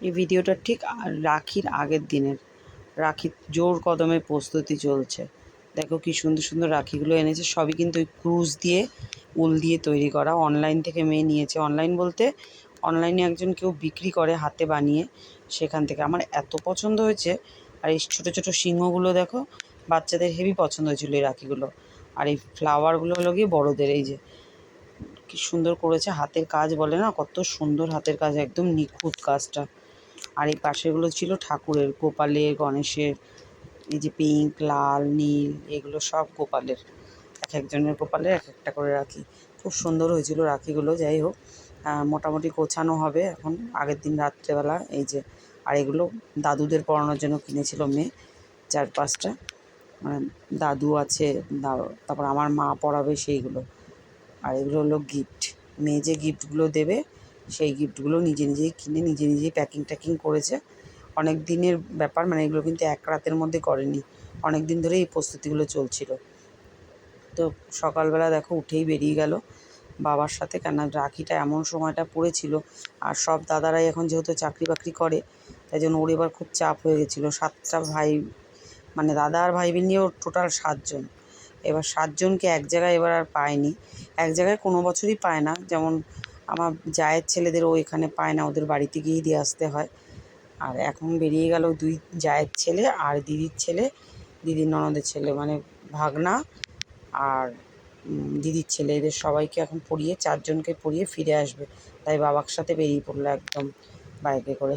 এই ভিডিওটা ঠিক রাখির আগের দিনের। রাখির জোর কদমে প্রস্তুতি চলছে। দেখো কি সুন্দর সুন্দর রাখিগুলো এনেছে। সবই কিন্তু ওই ক্রুজ দিয়ে, উল দিয়ে তৈরি করা। অনলাইন থেকে মেয়ে নিয়েছে। অনলাইন বলতে অনলাইনে একজন কেউ বিক্রি করে হাতে বানিয়ে সেখান থেকে। আমার এত পছন্দ হয়েছে। আর এই ছোটো ছোটো সিংহগুলো দেখো, বাচ্চাদের হেভি পছন্দ হয়েছিল এই রাখিগুলো। আর এই ফ্লাওয়ারগুলো হলো গিয়ে বড়োদের। এই যে কি সুন্দর করেছে। হাতের কাজ বলে না, কত সুন্দর হাতের কাজ। একদম নিখুঁত কাজটা। আর এই পাশেগুলো ছিল ঠাকুরের গোপালের গণেশের এই যে পিঙ্ক, লাল, নীল, এগুলো সব গোপালের এক একজনের গোপালের এক একটা করে রাখি। খুব সুন্দর হয়েছিল রাখিগুলো, যাই হোক। মোটামুটি গোছানো হবে এখন। আগের দিন রাত্রেবেলা এই যে, আর এগুলো দাদুদের পড়ানোর জন্য কিনেছিল মেয়ে, চার পাঁচটা। মানে দাদু আছে তারপর আমার মা পড়াবে সেইগুলো। আর এগুলো হলো গিফট মেয়ে যে গিফটগুলো দেবে সেই গিফটগুলো নিজে নিজেই কিনে, নিজে নিজেই প্যাকিং ট্যাকিং করেছে। অনেক দিনের ব্যাপার মানে এগুলো কিন্তু এক রাতের মধ্যে করেনি। অনেক দিন ধরেই এই প্রস্তুতিগুলো চলছিল। তো সকালবেলা দেখো উঠেই বেরিয়ে গেল। বাবার সাথে কেন রাখিটা এমন সময়টা পড়েছিল। আর সব দাদারাই এখন যেহেতু চাকরি বাকরি করে, তাই জন্য ওর এবার খুব চাপ হয়ে গেছিল। সাতটা ভাই মানে দাদা আর ভাই নিয়ে ওর টোটাল সাতজন। এবার সাতজনকে এক জায়গায় এবার আর পায়নি। এক জায়গায় কোনো বছরই পায় না। যেমন আমার জায়ের ছেলেদেরও এখানে পায় না, ওদের বাড়িতে গিয়েই দিয়ে আসতে হয়। আর এখন বেরিয়ে গেল দুই জায়ের ছেলে আর দিদির ছেলে। দিদির ননদের ছেলে মানে ভাগনা আর দিদির ছেলে। এদের সবাইকে এখন পড়িয়ে চারজনকে পড়িয়ে ফিরে আসবে। তাই বাবার সাথে বেরিয়ে পড়ল একদম বাইকে করে।